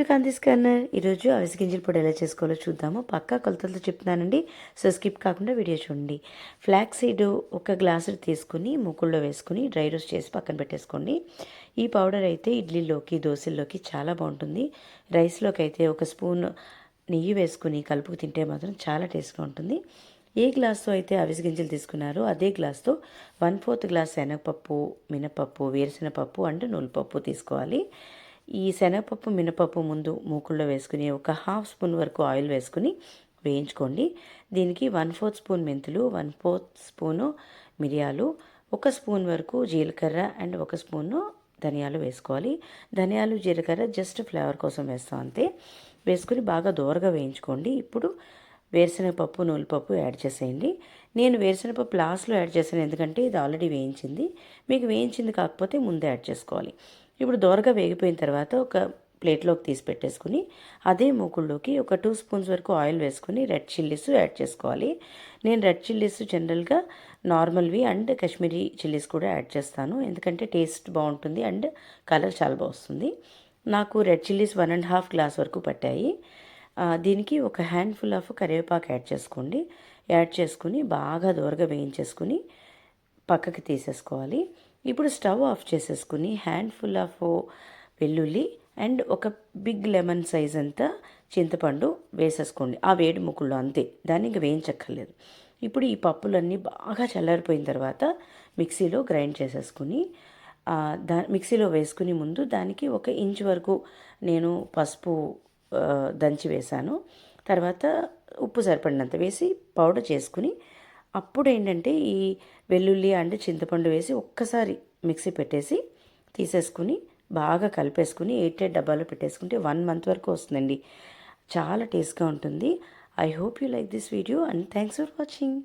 To కాంతిస్ corner ఈరోజు అవిసి గింజల పొడి ఎలా చేసుకోవాలో చూద్దాము. పక్కా కొలతలతో చెప్తున్నానండి. సో స్కిప్ కాకుండా వీడియో చూడండి. ఫ్లాక్ సీడ్ ఒక గ్లాసు తీసుకుని ముక్కుల్లో వేసుకుని డ్రై రోస్ట్ చేసి పక్కన పెట్టేసుకోండి. ఈ పౌడర్ అయితే ఇడ్లీలోకి దోశల్లోకి చాలా బాగుంటుంది. రైస్లోకి అయితే ఒక స్పూన్ నెయ్యి వేసుకుని కలుపుకు తింటే మాత్రం చాలా టేస్ట్గా ఉంటుంది. ఏ గ్లాస్తో అయితే అవిసి గింజలు తీసుకున్నారో అదే గ్లాస్తో వన్ ఫోర్త్ గ్లాస్ శనగపప్పు మినపప్పు వేరుశెనగపప్పు అండ్ నులిపప్పు తీసుకోవాలి. ఈ శనగపప్పు మినపప్పు ముందు మూకుల్లో వేసుకుని ఒక హాఫ్ స్పూన్ వరకు ఆయిల్ వేసుకుని వేయించుకోండి. దీనికి వన్ ఫోర్త్ స్పూన్ మెంతులు వన్ ఫోర్త్ స్పూను మిరియాలు ఒక స్పూన్ వరకు జీలకర్ర అండ్ ఒక స్పూను ధనియాలు వేసుకోవాలి. ధనియాలు జీలకర్ర జస్ట్ ఫ్లేవర్ కోసం వేస్తాం అంతే. వేసుకుని బాగా దూరగా వేయించుకోండి. ఇప్పుడు వేరుశనగపప్పు నూనెపప్పు యాడ్ చేసేయండి. నేను వేరుశనగపప్పు లాస్ట్లో యాడ్ చేశాను ఎందుకంటే ఇది ఆల్రెడీ వేయించింది. మీకు వేయించింది కాకపోతే ముందే యాడ్ చేసుకోవాలి. ఇప్పుడు దోరగా వేగిపోయిన తర్వాత ఒక ప్లేట్లోకి తీసి పెట్టేసుకుని అదే మూకుల్లోకి ఒక టూ స్పూన్స్ వరకు ఆయిల్ వేసుకుని రెడ్ చిల్లీస్ యాడ్ చేసుకోవాలి. నేను రెడ్ చిల్లీస్ జనరల్గా నార్మల్వి అండ్ కాశ్మీరీ చిల్లీస్ కూడా యాడ్ చేస్తాను. ఎందుకంటే టేస్ట్ బాగుంటుంది అండ్ కలర్ చాలా బాగుంది నాకు red chillies one and half glass వరకు పట్టాయి. దీనికి ఒక హ్యాండ్ఫుల్ ఆఫ్ కరివేపాకు యాడ్ చేసుకోండి. యాడ్ చేసుకుని బాగా దూరగా వేయించేసుకుని పక్కకి తీసేసుకోవాలి. ఇప్పుడు స్టవ్ ఆఫ్ చేసేసుకుని హ్యాండ్ఫుల్ ఆఫ్ వెల్లుల్లి అండ్ ఒక బిగ్ లెమన్ సైజ్ అంతా చింతపండు వేసేసుకోండి. ఆ వేడి ముక్కుల్లో అంతే. దాన్ని ఇంకా వేయించక్కర్లేదు. ఇప్పుడు ఈ పప్పులన్నీ బాగా చల్లారిపోయిన తర్వాత మిక్సీలో గ్రైండ్ చేసేసుకుని దా మిక్సీలో వేసుకుని ముందు దానికి ఒక ఇంచ్ వరకు నేను పసుపు దంచి వేశాను. తర్వాత ఉప్పు సరిపడినంత వేసి పౌడర్ చేసుకుని అప్పుడు ఏంటంటే ఈ వెల్లుల్లి అండ్ చింతపండు వేసి ఒక్కసారి మిక్సీ పెట్టేసి తీసేసుకుని బాగా కలిపేసుకుని ఎయిట్ ఎయిట్ డబ్బాలో పెట్టేసుకుంటే వన్ మంత్ వరకు వస్తుందండి. చాలా టేస్ట్గా ఉంటుంది. I hope you like this video and thanks for watching